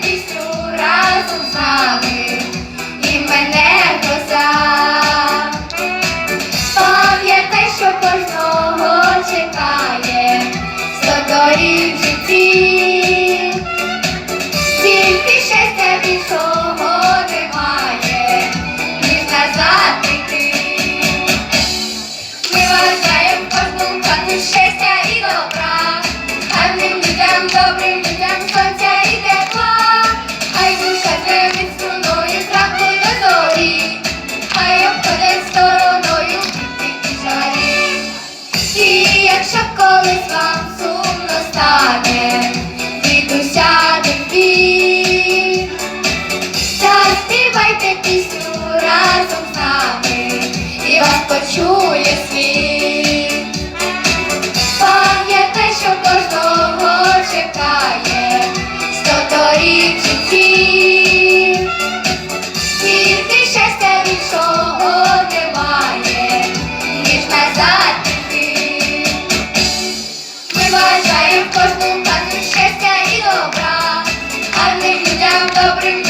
mistura, tu sabe. колись вам сумно стане, дідуся дебі, заспівайте пісню разом з нами і вас почує світ. Пам'ятай, що кожного чекає сторічці. Тільки щастя більшого немає, ніж назад. Thank you.